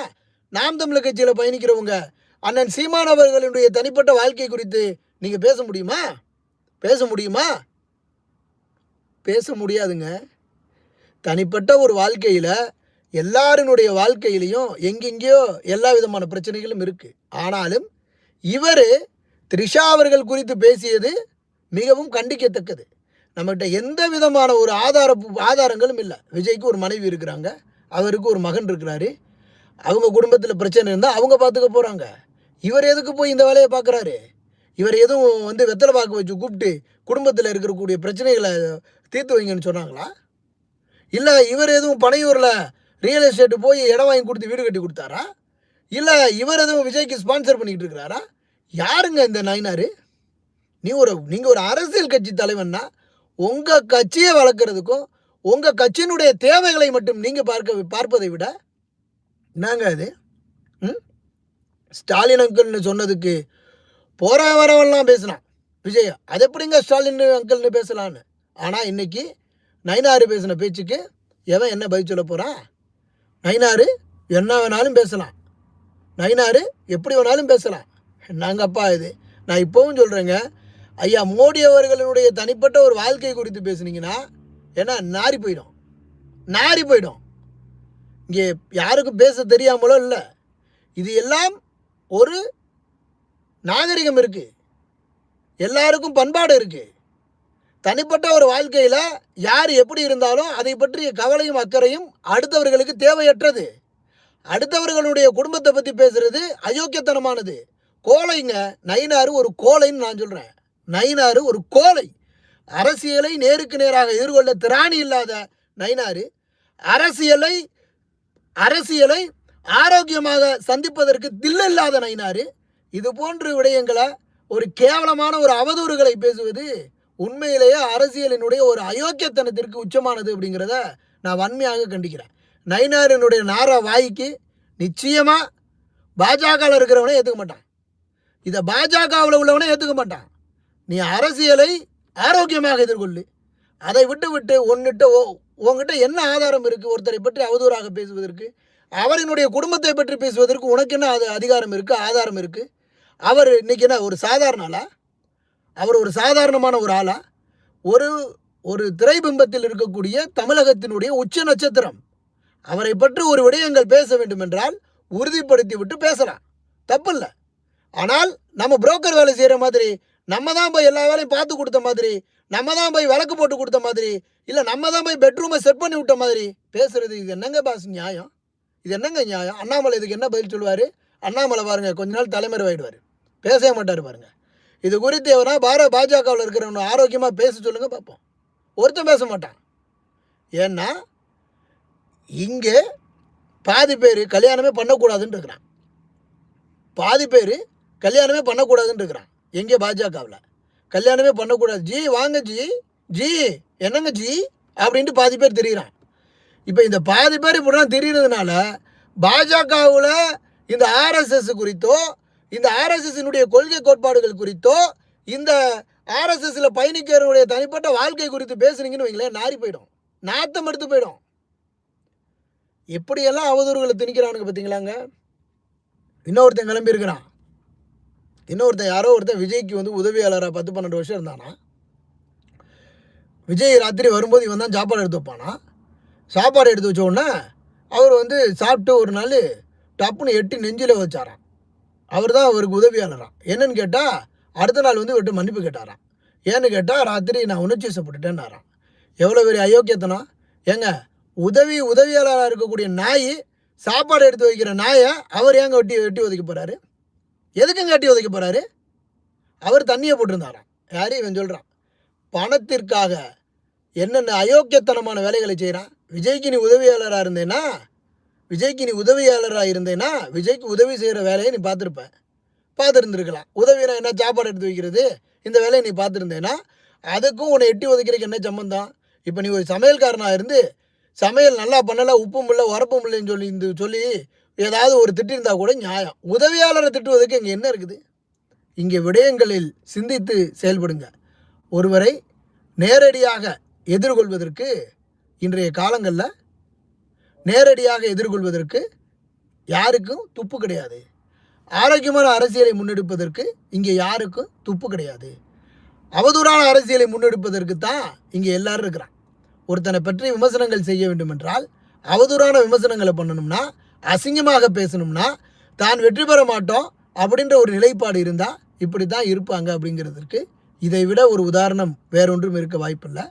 நாம் தமிழர் கட்சியில் பயணிக்கிறவங்க அண்ணன் சீமான் அவர்களுடைய தனிப்பட்ட வாழ்க்கை குறித்து நீங்கள் பேச முடியுமா? பேச முடியுமா? பேச முடியாதுங்க. தனிப்பட்ட ஒரு வாழ்க்கையில் எல்லாருனுடைய வாழ்க்கையிலையும் எங்கெங்கேயோ எல்லா விதமான பிரச்சனைகளும் இருக்குது ஆனாலும் இவர் த்ரிஷா அவர்கள் குறித்து பேசியது மிகவும் கண்டிக்கத்தக்கது. நம்மகிட்ட எந்த விதமான ஒரு ஆதார ஆதாரங்களும் இல்லை. விஜய்க்கு ஒரு மனைவி இருக்கிறாங்க. அவருக்கு ஒரு மகன் இருக்கிறாரு. அவங்க குடும்பத்தில் பிரச்சனை இருந்தால் அவங்க பார்த்துக்க போகிறாங்க இவர் எதுக்கு போய் இந்த வேலையை பார்க்குறாரு இவர் எதுவும் வந்து வெத்தலை பார்க்க வச்சு கூப்பிட்டு குடும்பத்தில் இருக்கக்கூடிய பிரச்சனைகளை தீர்த்து வைங்கன்னு சொன்னாங்களா? இல்லை இவர் எதுவும் பனையூரில் ரியல் எஸ்டேட்டு போய் இடம் வாங்கி கொடுத்து வீடு கட்டி கொடுத்தாரா? இல்லை இவர் எதுவும் விஜய்க்கு ஸ்பான்சர் பண்ணிக்கிட்டு இருக்கிறாரா? யாருங்க இந்த நயினார்? நீ ஒரு நீங்கள் ஒரு அரசியல் கட்சி தலைவன்னா உங்கள் கட்சியை வளர்க்குறதுக்கும் உங்கள் கட்சியினுடைய தேவைகளை மட்டும் நீங்கள் பார்க்க பார்ப்பதை விட என்னங்க அது? ம்? ஸ்டாலின் அங்கிள்னு சொன்னதுக்கு போகிற வரவெல்லாம் பேசினான் விஜய். அது எப்படிங்க ஸ்டாலின் அங்கிள்னு பேசலான்னு ஆனால் இன்னைக்கு நைனாறு பேசின பேச்சுக்கு எவன் என்ன பதில் சொல்ல போகிறான் நைனாறு என்ன வேணாலும் பேசலாம். நைனாறு எப்படி வேணாலும் பேசலாம். நாங்கப்பா இது? நான் இப்போவும் சொல்கிறேங்க ஐயா மோடி அவர்களினுடைய தனிப்பட்ட ஒரு வாழ்க்கை குறித்து பேசுனீங்கன்னா ஏன்னா நாரி போயிடும். நாரி போயிடும். இங்கே யாருக்கும் பேச தெரியாமலோ இல்லை. இது எல்லாம் ஒரு நாகரிகம் இருக்குது எல்லாருக்கும் பண்பாடு இருக்குது தனிப்பட்ட ஒரு வாழ்க்கையில் யார் எப்படி இருந்தாலும் அதை பற்றிய கவலையும் அக்கறையும் அடுத்தவர்களுக்கு தேவையற்றது. அடுத்தவர்களுடைய குடும்பத்தை பற்றி பேசுகிறது அயோக்கியத்தனமானது. கோலைங்க நயினாறு ஒரு கோலைன்னு நான் சொல்கிறேன் நயினாறு ஒரு கோலை அரசியலை நேருக்கு நேராக எதிர்கொள்ள திராணி இல்லாத நயினாறு. அரசியலை அரசியலை ஆரோக்கியமாக சந்திப்பதற்கு தில்லில்லாத நயினாறு. இது போன்ற விடயங்களை ஒரு கேவலமான ஒரு அவதூறுகளை பேசுவது உண்மையிலேயே அரசியலினுடைய ஒரு அயோக்கியத்தனத்திற்கு உச்சமானது அப்படிங்கிறத நான் வன்மையாக கண்டிக்கிறேன். நயினாரினுடைய நாரா வாய்க்கு நிச்சயமாக பாஜகவில் இருக்கிறவனே ஏற்றுக்க மாட்டான். இதை பாஜகவில் உள்ளவனே ஏற்றுக்க மாட்டான். நீ அரசியலை ஆரோக்கியமாக எதிர்கொள்ளு. அதை விட்டு விட்டு ஒன்னிட்ட ஓ உங்ககிட்ட என்ன ஆதாரம் இருக்குது ஒருத்தரை பற்றி அவதூறாக பேசுவதற்கு அவரினுடைய குடும்பத்தை பற்றி பேசுவதற்கு உனக்கு என்ன அது அதிகாரம் இருக்குது ஆதாரம் இருக்குது அவர் இன்னைக்கு என்ன ஒரு சாதாரண அவர் ஒரு சாதாரணமான ஒரு ஆளா? ஒரு ஒரு திரைபிம்பத்தில் இருக்கக்கூடிய தமிழகத்தினுடைய உச்ச நட்சத்திரம். அவரை பற்றி ஒரு விடயங்கள் பேச வேண்டும் என்றால் உறுதிப்படுத்தி விட்டு பேசலாம். தப்பில்லை. ஆனால் நம்ம புரோக்கர் வேலை செய்கிற மாதிரி நம்ம தான் போய் எல்லா வேலையும் பார்த்து கொடுத்த மாதிரி நம்ம தான் போய் விளக்கு போட்டு கொடுத்த மாதிரி இல்லை நம்ம தான் போய் பெட்ரூமை செட் பண்ணி விட்ட மாதிரி பேசுறது இது என்னங்க பாஸ் நியாயம்? இது என்னங்க நியாயம்? அண்ணாமலை இதுக்கு என்ன பதில் சொல்லுவார்? அண்ணாமலை பாருங்க கொஞ்ச நாள் தலைமறைவாயிடுவார். பேசவே மாட்டார் பாருங்கள் இது குறித்து எவனா பார பாஜகவில் இருக்கிறவங்க ஆரோக்கியமாக பேச சொல்லுங்கள் பார்ப்போம் ஒருத்தன் பேச மாட்டான். ஏன்னா இங்கே பாதி பேர் கல்யாணமே பண்ணக்கூடாதுன்னு இருக்கிறான். பாதி பேர் கல்யாணமே பண்ணக்கூடாதுன்னு இருக்கிறான். எங்கே? பாஜகவில். கல்யாணமே பண்ணக்கூடாது. ஜி வாங்க ஜி. ஜி என்னங்க ஜி? அப்படின்ட்டு பாதி பேர் தெரிகிறான் இப்போ இந்த பாதி பேர் இப்படிலாம் தெரிகிறதுனால பாஜகவில் இந்த ஆர்எஸ்எஸ் குறித்தோ இந்த ஆர்எஸ்எஸ்னுடைய கொள்கை கோட்பாடுகள் குறித்தோ இந்த ஆர்எஸ்எஸ்ல பயணிக்கிறவருடைய தனிப்பட்ட வாழ்க்கை குறித்து பேசுனீங்கன்னு வைங்களேன் நாரி போயிடும். நாத்தம் எடுத்து போயிடும். எப்படியெல்லாம் அவதூறுகளை திணிக்கிறானுங்க பார்த்தீங்களாங்க இன்னொருத்தன் கிளம்பியிருக்கிறான் இன்னொருத்தன் யாரோ ஒருத்தன் விஜய்க்கு வந்து உதவியாளராக பத்து பன்னெண்டு வருஷம் இருந்தானா? விஜய் ராத்திரி வரும்போது இவன் தான் சாப்பாடு எடுத்து வைப்பானா? சாப்பாடு எடுத்து வச்ச உடனே அவர் வந்து சாப்பிட்டு ஒரு நாள் டப்புன்னு எட்டி நெஞ்சில் வச்சாரான் அவர் தான் அவருக்கு உதவியாளராம் என்னன்னு கேட்டால் அடுத்த நாள் வந்து இவர்கிட்ட மன்னிப்பு கேட்டாராம். ஏன்னு கேட்டால் ராத்திரி நான் உணர்ச்சி வசப்பட்டுட்டேன்னாரான் எவ்வளோ பெரிய அயோக்கியத்தனம்? ஏங்க உதவி உதவியாளராக இருக்கக்கூடிய நாய் சாப்பாடு எடுத்து வைக்கிற நாயை அவர் ஏங்க வெட்டி வெட்டி ஒதுக்க போகிறாரு எதுக்குங்க வெட்டி ஒதுக்க போகிறாரு அவர் தண்ணியை போட்டிருந்தாராம். யாரு? இவன் சொல்கிறான் பணத்திற்காக என்னென்ன அயோக்கியத்தனமான வேலைகளை செய்கிறான் விஜய்க்கு நீ உதவியாளராக இருந்தேன்னா விஜய்க்கு நீ உதவியாளராக இருந்தேன்னா விஜய்க்கு உதவி செய்கிற வேலையை நீ பார்த்துருப்ப. பார்த்துருந்துருக்கலாம். உதவினா என்ன? சாப்பாடு எடுத்து வைக்கிறது. இந்த வேலையை நீ பார்த்துருந்தேன்னா அதுக்கும் உன்னை எட்டி ஒதுக்கிறதுக்கு என்ன சம்மந்தம் இப்போ நீ ஒரு சமையல்காரனாக இருந்து சமையல் நல்லா பண்ணலை உப்பும் இல்லை உரப்பும் இல்லைன்னு சொல்லி இந்த சொல்லி ஏதாவது ஒரு திட்டிருந்தா கூட நியாயம். உதவியாளரை திட்டுவதற்கு இங்கே என்ன இருக்குது? இங்கே விடயங்களில் சிந்தித்து செயல்படுங்க. ஒருவரை நேரடியாக எதிர்கொள்வதற்கு இன்றைய காலங்களில் நேரடியாக எதிர்கொள்வதற்கு யாருக்கும் துப்பு கிடையாது. ஆரோக்கியமான அரசியலை முன்னெடுப்பதற்கு இங்கே யாருக்கும் துப்பு கிடையாது. அவதூறான அரசியலை முன்னெடுப்பதற்கு தான் இங்கே எல்லாரும் இருக்கிறான் ஒருத்தனை பற்றி விமர்சனங்கள் செய்ய வேண்டும் என்றால் அவதூறான விமர்சனங்களை பண்ணணும்னா அசிங்கமாக பேசணும்னா தான் வெற்றி பெற மாட்டோம் அப்படின்ற ஒரு நிலைப்பாடு இருந்தால் இப்படி தான் இருப்பாங்க அப்படிங்கிறதுக்கு இதை விட ஒரு உதாரணம் வேறொன்றும் இருக்க வாய்ப்பில்லை.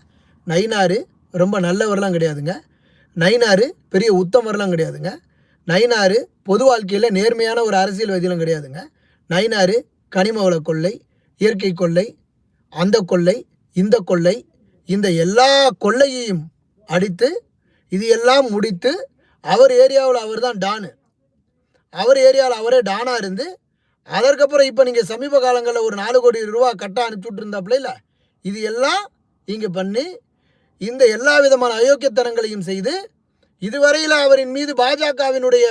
நைனாரு ரொம்ப நல்லவரெலாம் கிடையாதுங்க. நயினாறு பெரிய உத்தமர்லாம் கிடையாதுங்க. நயினாறு பொது வாழ்க்கையில் நேர்மையான ஒரு அரசியல்வாதிலாம் கிடையாதுங்க. நயினாறு கனிம வள கொள்ளை இயற்கை கொள்ளை அந்த கொள்ளை இந்த கொள்ளை இந்த எல்லா கொள்ளையையும் அடித்து இது எல்லாம் முடித்து அவர் ஏரியாவில் அவர் தான் டானு. அவர் ஏரியாவில் அவரே டானாக இருந்து அதற்கப்புறம் இப்போ நீங்கள் சமீப காலங்களில் ஒரு நாலு கோடி ரூபா கட்ட அனுப்பிச்சுட்டு இருந்தாப்புல இல்லை? இது எல்லாம் இங்கே பண்ணி இந்த எல்லா விதமான அயோக்கியத்தனங்களையும் செய்து இதுவரையில் அவரின் மீது பாஜகவினுடைய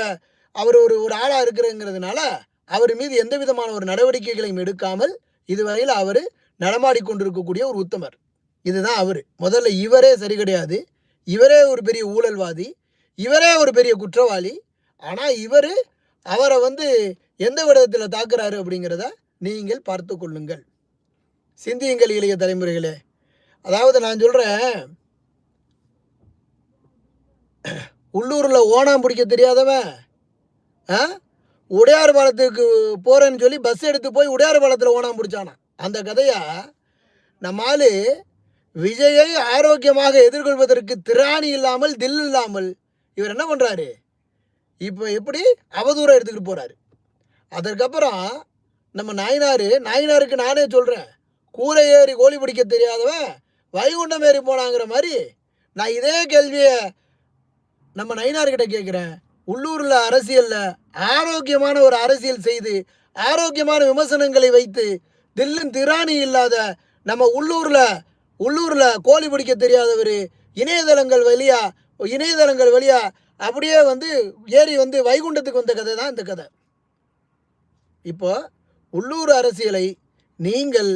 அவர் ஒரு ஒரு ஆளாக இருக்கிறங்கிறதுனால அவர் மீது எந்த விதமான ஒரு நடவடிக்கைகளையும் எடுக்காமல் இதுவரையில் அவர் நடமாடி கொண்டிருக்கக்கூடிய ஒரு உத்தமர். இதுதான் அவர். முதல்ல இவரே சரி கிடையாது. இவரே ஒரு பெரிய ஊழல்வாதி. இவரே ஒரு பெரிய குற்றவாளி. ஆனால் இவர் அவரை வந்து எந்த விடத்தில் தாக்குறாரு அப்படிங்கிறத நீங்கள் பார்த்து கொள்ளுங்கள். சிந்தியுங்கள் இளைய தலைமுறைகளே. அதாவது நான் சொல்கிறேன் உள்ளூரில் ஓணாம் பிடிக்க தெரியாதவன் ஆ? உடையார் பாலத்துக்கு போகிறேன்னு சொல்லி பஸ் எடுத்து போய் உடையார் பாலத்தில் ஓணாம் பிடிச்சானா? அந்த கதையை? நம்ம ஆளு விஜயை ஆரோக்கியமாக எதிர்கொள்வதற்கு திராணி இல்லாமல் தில் இல்லாமல் இவர் என்ன பண்ணுறாரு இப்போ எப்படி அவதூறம் எடுத்துக்கிட்டு போகிறாரு அதற்கப்புறம் நம்ம நாயனார் நாயனாருக்கு நானே சொல்கிறேன் கூரை ஏறி கோழி பிடிக்க தெரியாதவன் வைகுண்டம் ஏறி போனாங்கிற மாதிரி நான் இதே கேள்வியை நம்ம நயினார்கிட்ட கேட்குறேன் உள்ளூரில் அரசியலில் ஆரோக்கியமான ஒரு அரசியல் செய்து ஆரோக்கியமான விமர்சனங்களை வைத்து தில்லும் திராணி இல்லாத நம்ம உள்ளூரில் உள்ளூரில் கோழி பிடிக்க தெரியாதவர் இணையதளங்கள் வழியா இணையதளங்கள் வழியா அப்படியே வந்து ஏறி வந்து வைகுண்டத்துக்கு வந்த கதை தான் இந்த கதை. இப்போ உள்ளூர் அரசியலை நீங்கள்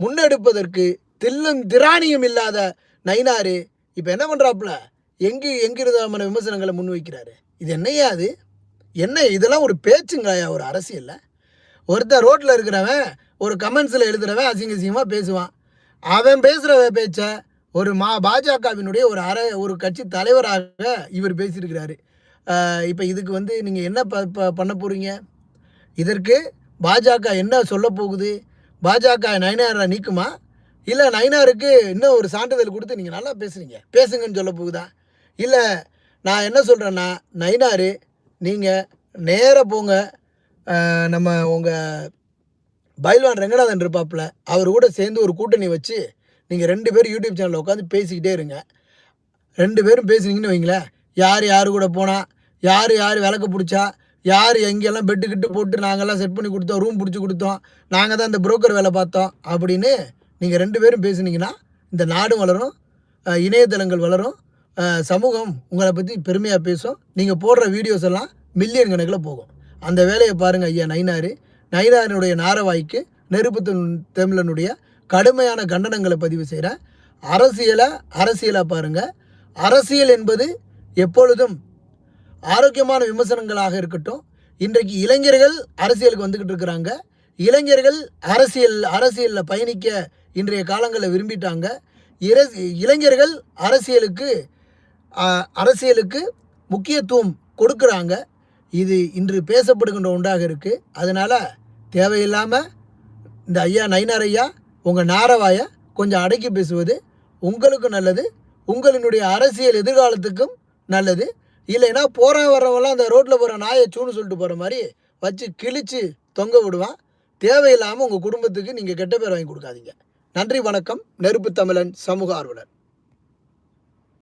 முன்னெடுப்பதற்கு தில்லும் திராணியும் இல்லாத நயினாரு இப்போ என்ன பண்ணுறாப்புல எங்கு எங்கிருதமான விமர்சனங்களை முன்வைக்கிறாரு? இது என்னையா அது? என்ன இதெல்லாம் ஒரு பேச்சுங்களையா ஒரு அரசியலில்? ஒருத்தர் ரோட்டில் இருக்கிறவன் ஒரு கமெண்ட்ஸில் எழுதுறவன் அசிங்க அசிங்கமாக பேசுவான். அவன் பேசுகிற பேச்சை ஒரு மா பாஜகவினுடைய ஒரு அற ஒரு கட்சி தலைவராக இவர் பேசியிருக்கிறாரு. இப்போ இதுக்கு வந்து நீங்கள் என்ன ப ப- பண்ண போகிறீங்க இதற்கு பாஜக என்ன சொல்ல போகுது? பாஜக நயனாரை நீக்குமா? இல்லை நயனாருக்கு இன்னும் ஒரு சான்றிதழ் கொடுத்து நீங்கள் நல்லா பேசுகிறீங்க பேசுங்கன்னு சொல்ல போகுதா? இல்லை நான் என்ன சொல்கிறேன்னா நைனாரு நீங்கள் நேராக போங்க. நம்ம உங்கள் பைல்வான் ரெங்கநாதன் இருப்பாப்புல அவர் கூட சேர்ந்து ஒரு கூட்டணி வச்சு நீங்கள் ரெண்டு பேரும் யூடியூப் சேனலில் உட்காந்து பேசிக்கிட்டே இருங்க. ரெண்டு பேரும் பேசுனீங்கன்னு வைங்களேன் யார் யார் கூட போனால் யார் யார் விளக்கு பிடிச்சா யார் எங்கெல்லாம் பெட்டு கிட்டு போட்டு நாங்கள்லாம் செட் பண்ணி கொடுத்தோம் ரூம் பிடிச்சி கொடுத்தோம் நாங்கள் தான் இந்த புரோக்கர் வேலை பார்த்தோம் அப்படின்னு நீங்கள் ரெண்டு பேரும் பேசுனீங்கன்னா இந்த நாடும் வளரும் இணையதளங்கள் வளரும் சமூகம் உங்களை பற்றி பெருமையாக பேசும். நீங்கள் போடுற வீடியோஸ் எல்லாம் மில்லியன் கணக்கில் போகும். அந்த வேலையை பாருங்கள் ஐயா நைனாரு நைனாரினுடைய நாரவாய்க்கு நெருப்பு தமிழனுடைய கடுமையான கண்டனங்களை பதிவு செய்கிறேன் அரசியலை அரசியலாக பாருங்கள் அரசியல் என்பது எப்பொழுதும் ஆரோக்கியமான விமர்சனங்களாக இருக்கட்டும். இன்றைக்கு இளைஞர்கள் அரசியலுக்கு வந்துக்கிட்டு இருக்கிறாங்க. இளைஞர்கள் அரசியல் அரசியலில் பயணிக்க இன்றைய காலங்களில் விரும்பிட்டாங்க. இர- இளைஞர்கள் அரசியலுக்கு அரசியலுக்கு முக்கியத்துவம் கொடுக்குறாங்க. இது இன்று பேசப்படுகின்ற ஒன்றாக இருக்குது அதனால் தேவையில்லாமல் இந்த ஐயா நயினார் ஐயா உங்கள் நாரவாயை கொஞ்சம் அடக்கி பேசுவது உங்களுக்கும் நல்லது. உங்களினுடைய அரசியல் எதிர்காலத்துக்கும் நல்லது. இல்லைன்னா போகிற வர்றவெல்லாம் அந்த ரோட்டில் போகிற நாயை சூன்னு சொல்லிட்டு போகிற மாதிரி வச்சு கிழிச்சு தொங்க விடுவான். தேவையில்லாமல் உங்கள் குடும்பத்துக்கு நீங்கள் கெட்ட பேர் வாங்கி கொடுக்காதீங்க. நன்றி வணக்கம். நெருப்பு தமிழன் சமூக ஆர்வலர்.